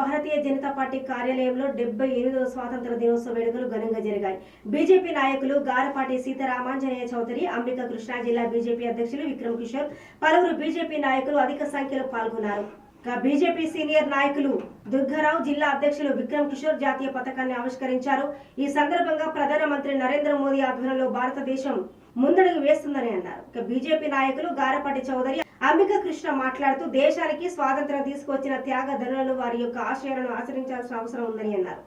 Bharatiya Janata party కార్యాలయంలో డెబ్బై ఎనిమిదవ స్వాతంత్ర దినోత్సవ వేడుకలు ఘనంగా జరిగాయి. బీజేపీ నాయకులు గారపాటి సీతారామాంజనేయ చౌదరి అంబిక కృష్ణా జిల్లా బీజేపీ అధ్యక్షులు విక్రమ్ కిషోర్ పలువురు బీజేపీ నాయకులు అధిక సంఖ్యలో పాల్గొన్నారు. బీజేపీ సీనియర్ నాయకులు దుర్గారావు జిల్లా అధ్యక్షులు విక్రమ్ కిషోర్ జాతీయ పథకాన్ని ఆవిష్కరించారు. ఈ సందర్భంగా ప్రధానమంత్రి నరేంద్ర మోదీ ఆధ్వర్యంలో భారతదేశం ముందడుగు వేస్తుందని అన్నారు. ఇక బీజేపీ నాయకులు గారపాటి చౌదరి అంబిక కృష్ణ మాట్లాడుతూ దేశానికి స్వాతంత్రం తీసుకొచ్చిన త్యాగ ధనులను వారి యొక్క ఆశయాలను ఆచరించాల్సిన అవసరం ఉందని అన్నారు.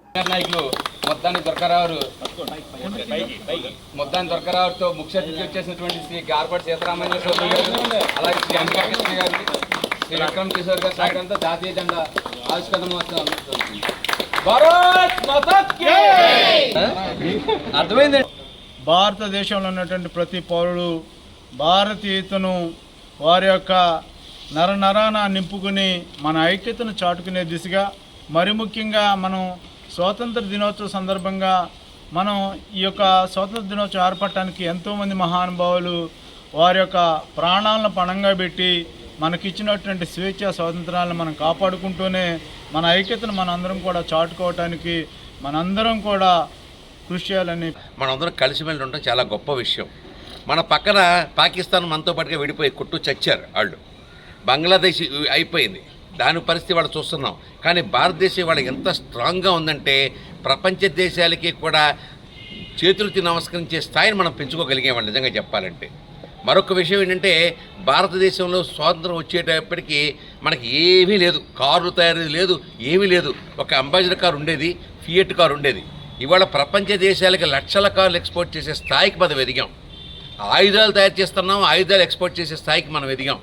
మొత్తాన్ని దొరకరావు మొత్తాన్ని దొరకరావుతో ముఖ్య అతిథి వచ్చేసినటువంటి శ్రీ గార్పట్ సీతారామయ్య గారు అలాగే శ్రీ అంబికా కృష్ణ గారు శ్రీ విక్రమ్ కిషోర్ గారు సహకారంతో జాతీయ జెండా ఆవిష్కరణ మహోత్సవం. అర్థమైంది? భారతదేశంలో ఉన్నటువంటి ప్రతి పౌరుడు భారతీయతను వారి యొక్క నరనరాన నింపుకుని మన ఐక్యతను చాటుకునే దిశగా మరి ముఖ్యంగా మనం స్వాతంత్ర దినోత్సవ సందర్భంగా మనం ఈ యొక్క స్వాతంత్ర దినోత్సవం ఏర్పడటానికి ఎంతోమంది మహానుభావులు వారి యొక్క ప్రాణాలను పణంగా పెట్టి మనకిచ్చినటువంటి స్వేచ్ఛ స్వాతంత్రాలను మనం కాపాడుకుంటూనే మన ఐక్యతను మనందరం కూడా చాటుకోవటానికి మనందరం కూడా కృషి చేయాలని మనందరం కలిసిమెలిసి ఉండడం చాలా గొప్ప విషయం. మన పక్కన పాకిస్తాన్ మనతో పాటుగా విడిపోయి కొట్టు చచ్చారు వాళ్ళు. బంగ్లాదేశ్ అయిపోయింది. దాని పరిస్థితి వాళ్ళు చూస్తున్నాం. కానీ భారతదేశం వాళ్ళు ఎంత స్ట్రాంగ్గా ఉందంటే ప్రపంచ దేశాలకి కూడా చేతులెత్తి నమస్కరించే స్థాయిని మనం పెంచుకోగలిగామండి నిజంగా చెప్పాలంటే. మరొక విషయం ఏంటంటే భారతదేశంలో స్వాతంత్రం వచ్చేటప్పటికి మనకి ఏమీ లేదు. కార్లు తయారీ లేదు ఏమీ లేదు. ఒక అంబాసిడర్ కారు ఉండేది ఫియట్ కారు ఉండేది. ఇవాళ ప్రపంచ దేశాలకి లక్షల కార్లు ఎక్స్పోర్ట్ చేసే స్థాయికి మనం ఎదిగాం. ఆయుధాలు తయారు చేస్తున్నాం ఆయుధాలు ఎక్స్పోర్ట్ చేసే స్థాయికి మనం ఎదిగాం.